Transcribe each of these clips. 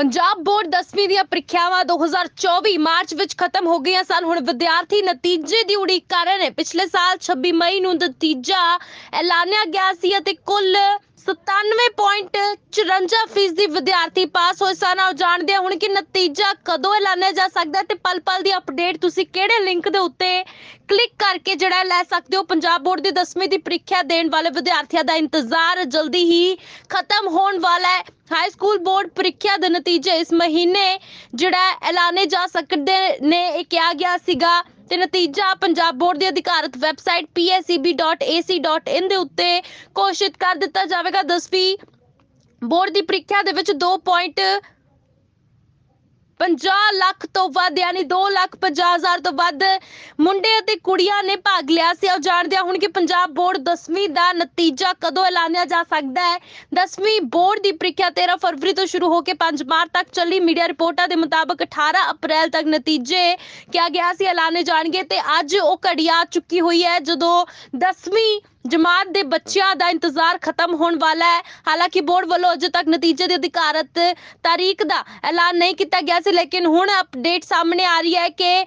Punjab board 10ਵੀਂ ਦੀਆਂ ਪ੍ਰੀਖਿਆਵਾਂ 2024 ਮਾਰਚ ਵਿੱਚ ਖਤਮ ਹੋ ਗਈਆਂ ਸਨ। ਹੁਣ ਵਿਦਿਆਰਥੀ ਨਤੀਜੇ ਦੀ ਉਡੀਕ ਕਰ ਰਹੇ ਨੇ। ਪਿਛਲੇ ਸਾਲ 26 ਮਈ ਨੂੰ ਨਤੀਜਾ ਐਲਾਨਿਆ ਗਿਆ ਸੀ ਅਤੇ ਕੁੱਲ 97.54 ਫੀਸਦੀ ਵਿਦਿਆਰਥੀ ਪਾਸ ਹੋਏ ਸਨ। ਆਓ ਜਾਣਦੇ ਹਾਂ ਹੁਣ ਕਿ ਨਤੀਜਾ ਕਦੋਂ ਐਲਾਨਿਆ ਜਾ ਸਕਦਾ ਹੈ ਤੇ ਪਲ ਪਲ ਦੀ ਅਪਡੇਟ ਤੁਸੀਂ ਕਿਹੜੇ ਲਿੰਕ ਦੇ ਉੱਤੇ ਕਲਿੱਕ ਕਰਕੇ ਜਿਹੜਾ ਲੈ ਸਕਦੇ ਹੋ। ਪੰਜਾਬ ਬੋਰਡ ਦੀ 10ਵੀਂ ਦੀ ਪ੍ਰੀਖਿਆ ਦੇਣ ਵਾਲੇ ਵਿਦਿਆਰਥੀਆਂ ਦਾ ਇੰਤਜ਼ਾਰ ਜਲਦੀ ਹੀ ਖਤਮ ਹੋਣ ਵਾਲਾ ਹੈ। ਹਾਈ ਸਕੂਲ ਬੋਰਡ ਪ੍ਰੀਖਿਆ ਦੇ ਨਤੀਜੇ ਇਸ ਮਹੀਨੇ ਜਿਹੜਾ ਐਲਾਨੇ ਜਾ ਸਕਦੇ ਨੇ, ਇਹ ਕਿਹਾ ਗਿਆ ਸੀਗਾ। ਤੇ ਨਤੀਜਾ ਪੰਜਾਬ ਬੋਰਡ ਦੀ ਅਧਿਕਾਰਤ ਵੈਬਸਾਈਟ pseb.ac.in ਦੇ ਉੱਤੇ ਘੋਸ਼ਿਤ ਕਰ ਦਿੱਤਾ ਜਾਵੇਗਾ 10ਵੀਂ ਬੋਰਡ ਦੀ ਪ੍ਰੀਖਿਆ ਦੇ ਵਿੱਚ 2. 50 ਲੱਖ ਤੋਂ ਵੱਧ, ਯਾਨੀ 2 ਲੱਖ 50 ਹਜ਼ਾਰ ਤੋਂ ਵੱਧ ਮੁੰਡੇ ਅਤੇ ਕੁੜੀਆਂ ਨੇ ਭਾਗ ਲਿਆ ਸੀ। ਆਓ ਜਾਣਦੇ ਹਾਂ ਹੁਣ ਕਿ ਪੰਜਾਬ ਬੋਰਡ 10ਵੀਂ ਦਾ ਨਤੀਜਾ ਕਦੋਂ ਐਲਾਨਿਆ ਜਾ ਸਕਦਾ ਹੈ। 10ਵੀਂ ਬੋਰਡ ਦੀ ਪ੍ਰੀਖਿਆ 13 ਫਰਵਰੀ ਤੋਂ ਸ਼ੁਰੂ ਹੋ ਕੇ 5 ਮਾਰਚ ਤੱਕ ਚੱਲੀ। ਮੀਡੀਆ ਰਿਪੋਰਟਾਂ ਦੇ ਮੁਤਾਬਕ 18 ਅਪ੍ਰੈਲ ਤੱਕ ਨਤੀਜੇ ਕਿਹਾ ਗਿਆ ਸੀ, ਐਲਾਨੇ ਜਾਣਗੇ ਤੇ ਅੱਜ ਉਹ ਘੜੀ ਆ ਚੁੱਕੀ ਹੋਈ ਹੈ, ਜਦੋਂ 10ਵੀਂ ਜਮਾਤ ਦੇ ਬੱਚਿਆਂ ਦਾ ਇੰਤਜ਼ਾਰ ਖਤਮ ਹੋਣ ਵਾਲਾ ਹੈ। ਹਾਲਾਂਕਿ ਬੋਰਡ ਵੱਲੋਂ ਅਜੇ ਤੱਕ ਨਤੀਜੇ ਦੀ ਅਧਿਕਾਰਤ ਤਾਰੀਖ ਦਾ ਐਲਾਨ ਨਹੀਂ ਕੀਤਾ ਗਿਆ ਸੀ ਲੇਕਿਨ ਹੁਣ ਅਪਡੇਟ ਸਾਹਮਣੇ ਆ ਰਹੀ ਹੈ ਕਿ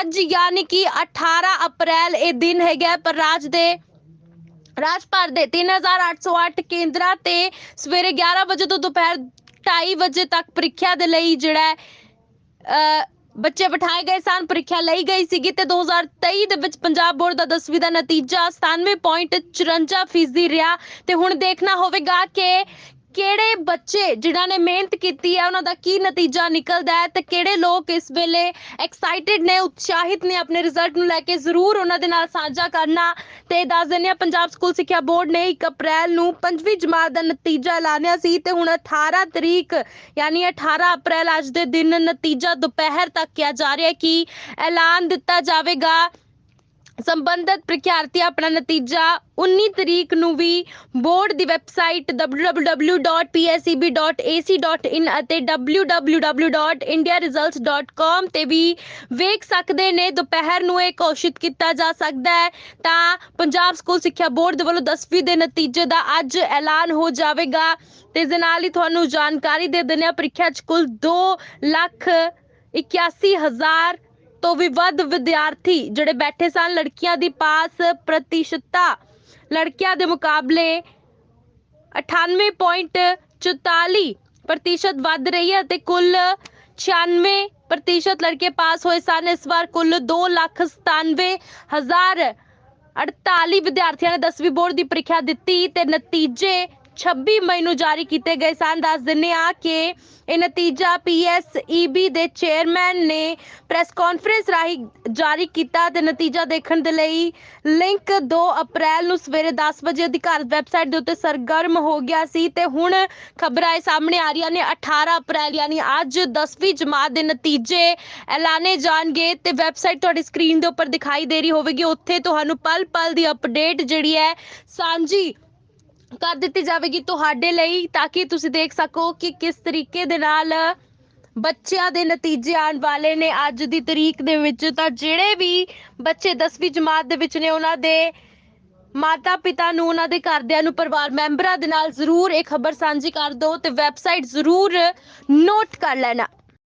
ਅੱਜ ਯਾਨੀ ਕਿ 18 ਅਪ੍ਰੈਲ ਇਹ ਦਿਨ ਹੈਗਾ ਪਰ ਰਾਜ ਦੇ ਰਾਜ ਭਰ ਦੇ 3808 ਕੇਂਦਰਾਂ ਤੇ ਸਵੇਰੇ 11 ਵਜੇ ਤੋਂ ਦੁਪਹਿਰ 2:30 ਵਜੇ ਤੱਕ ਪ੍ਰੀਖਿਆ ਦੇ ਲਈ ਜਿਹੜਾ ਹੈ, ਬੱਚੇ ਬਿਠਾਏ ਗਏ ਸਨ, ਪ੍ਰੀਖਿਆ ਲਈ ਗਈ ਸੀਗੀ ਤੇ 2023 ਦੇ ਵਿੱਚ ਪੰਜਾਬ ਬੋਰਡ ਦਾ 10ਵੀਂ ਦਾ ਨਤੀਜਾ 97.54% ਫੀਸਦੀ ਰਿਹਾ। ਤੇ ਹੁਣ ਦੇਖਣਾ ਹੋਵੇਗਾ ਕਿ ਕਿਹੜੇ ਬੱਚੇ ਜਿਨ੍ਹਾਂ ਨੇ ਮਿਹਨਤ ਕੀਤੀ ਹੈ, ਉਹਨਾਂ ਦਾ ਕੀ ਨਤੀਜਾ ਨਿਕਲਦਾ ਹੈ ਤੇ ਕਿਹੜੇ ਲੋਕ ਇਸ ਵੇਲੇ ਐਕਸਾਈਟਿਡ ਨੇ, ਉਤਸ਼ਾਹਿਤ ਨੇ ਆਪਣੇ ਰਿਜ਼ਲਟ ਨੂੰ ਲੈ ਕੇ? ਜ਼ਰੂਰ ਉਹਨਾਂ ਦੇ ਨਾਲ ਸਾਂਝਾ ਕਰਨਾ। ਤੇ ਦੱਸ ਦਿੰਦੇ ਹਾਂ, ਪੰਜਾਬ ਸਕੂਲ ਸਿੱਖਿਆ ਬੋਰਡ ਨੇ 1 ਅਪ੍ਰੈਲ ਨੂੰ 5ਵੀਂ ਜਮਾਤ ਦਾ ਨਤੀਜਾ ਐਲਾਨਿਆ ਸੀ ਤੇ ਹੁਣ 18 ਤਰੀਕ, ਯਾਨੀ 18 ਅਪ੍ਰੈਲ ਅੱਜ ਦੇ ਦਿਨ, ਨਤੀਜਾ ਦੁਪਹਿਰ ਤੱਕ ਕਿਹਾ ਜਾ ਰਿਹਾ ਹੈ ਕਿ ਐਲਾਨ ਦਿੱਤਾ ਜਾਵੇਗਾ। ਸੰਬੰਧਿਤ ਪ੍ਰੀਖਿਆਰਥੀ ਆਪਣਾ ਨਤੀਜਾ 19 ਤਰੀਕ ਨੂੰ ਵੀ ਬੋਰਡ ਦੀ ਵੈਬਸਾਈਟ www.pseb.ac.in ਅਤੇ www.indiaresults.com ਤੇ ਵੀ ਵੇਖ ਸਕਦੇ ਨੇ। ਦੁਪਹਿਰ ਨੂੰ ਇਹ ਘੋਸ਼ਿਤ ਕੀਤਾ ਜਾ ਸਕਦਾ ਹੈ। ਤਾਂ ਪੰਜਾਬ ਸਕੂਲ ਸਿੱਖਿਆ ਬੋਰਡ ਦੇ ਵੱਲੋਂ 10ਵੀਂ ਦੇ ਨਤੀਜੇ ਦਾ ਅੱਜ ਐਲਾਨ ਹੋ ਜਾਵੇਗਾ ਤੇ ਇਸ ਦੇ ਨਾਲ ਹੀ ਤੁਹਾਨੂੰ ਜਾਣਕਾਰੀ ਦੇ ਦਿੰਦੇ ਹਾਂ। ਪ੍ਰੀਖਿਆ 'ਚ ਕੁੱਲ 2 ਲੱਖ 81 ਹਜ਼ਾਰ ਤੋਂ ਵੀ ਵੱਧ ਵਿਦਿਆਰਥੀ ਜਿਹੜੇ ਬੈਠੇ ਸਨ, ਲੜਕੀਆਂ ਦੀ ਪਾਸ ਪ੍ਰਤੀਸ਼ਤਤਾ। ਲੜਕਿਆਂ ਦੇ ਮੁਕਾਬਲੇ 98.44 ਪ੍ਰਤੀਸ਼ਤ ਵੱਧ ਰਹੀ ਹੈ ਤੇ ਕੁੱਲ 96 ਪ੍ਰਤੀਸ਼ਤ ਲੜਕੇ ਪਾਸ ਹੋਏ ਸਨ। ਇਸ ਵਾਰ ਕੁੱਲ 2 ਲੱਖ 97 ਹਜ਼ਾਰ 48 ਵਿਦਿਆਰਥੀਆਂ ਨੇ 10ਵੀਂ ਬੋਰਡ ਦੀ ਪ੍ਰੀਖਿਆ ਦਿੱਤੀ ਤੇ ਨਤੀਜੇ 26 ਮਈ ਨੂੰ ਜਾਰੀ ਕੀਤੇ ਗਏ ਸਨ। ਦੱਸ ਦਿੰਨੇ ਆ ਕਿ ਇਹ ਨਤੀਜਾ ਪੀਐਸਈਬੀ ਦੇ ਚੇਅਰਮੈਨ ਨੇ ਪ੍ਰੈਸ ਕਾਨਫਰੰਸ ਰਾਹੀਂ ਜਾਰੀ ਕੀਤਾ ਤੇ ਨਤੀਜਾ ਦੇਖਣ ਦੇ ਲਈ ਲਿੰਕ 2 ਅਪ੍ਰੈਲ ਨੂੰ ਸਵੇਰੇ 10 ਵਜੇ ਅਧਿਕਾਰਤ ਵੈਬਸਾਈਟ ਦੇ ਉੱਤੇ ਸਰਗਰਮ ਹੋ ਗਿਆ ਸੀ ਤੇ ਹੁਣ ਖਬਰਾਂ ਇਹ ਸਾਹਮਣੇ ਆ ਰਹੀਆਂ ਨੇ। 18 ਅਪ੍ਰੈਲ ਯਾਨੀ ਅੱਜ 10ਵੀਂ ਜਮਾਤ ਦੇ ਨਤੀਜੇ ਐਲਾਨੇ ਜਾਣਗੇ ਤੇ ਵੈਬਸਾਈਟ ਤੁਹਾਡੀ ਸਕਰੀਨ ਦੇ ਉੱਪਰ ਦਿਖਾਈ ਦੇ ਰਹੀ ਹੋਵੇਗੀ। ਉੱਥੇ ਤੁਹਾਨੂੰ ਪਲ-ਪਲ ਦੀ ਅਪਡੇਟ ਜਿਹੜੀ ਹੈ ਸਾਂਝੀ ਕਰ ਦਿੱਤੀ ਜਾਵੇਗੀ ਤੁਹਾਡੇ ਲਈ ਤਾਂ ਕਿ ਤੁਸੀਂ ਦੇਖ ਸਕੋ ਕਿ ਕਿਸ ਤਰੀਕੇ ਦੇ ਨਾਲ ਬੱਚਿਆਂ ਦੇ ਨਤੀਜੇ ਆਉਣ ਵਾਲੇ ਨੇ ਅੱਜ ਦੀ ਤਰੀਕ ਦੇ ਵਿੱਚ। ਤਾਂ ਜਿਹੜੇ ਵੀ ਬੱਚੇ 10ਵੀਂ ਜਮਾਤ ਦੇ ਵਿੱਚ ਨੇ, ਉਹਨਾਂ ਦੇ ਮਾਤਾ ਪਿਤਾ ਨੂੰ, ਉਹਨਾਂ ਦੇ ਘਰਦਿਆਂ ਨੂੰ, ਪਰਿਵਾਰ ਮੈਂਬਰਾਂ ਦੇ ਨਾਲ ਜ਼ਰੂਰ ਇਹ ਖਬਰ ਸਾਂਝੀ ਕਰ ਦਿਓ ਤੇ ਵੈਬਸਾਈਟ ਜ਼ਰੂਰ ਨੋਟ ਕਰ ਲੈਣਾ।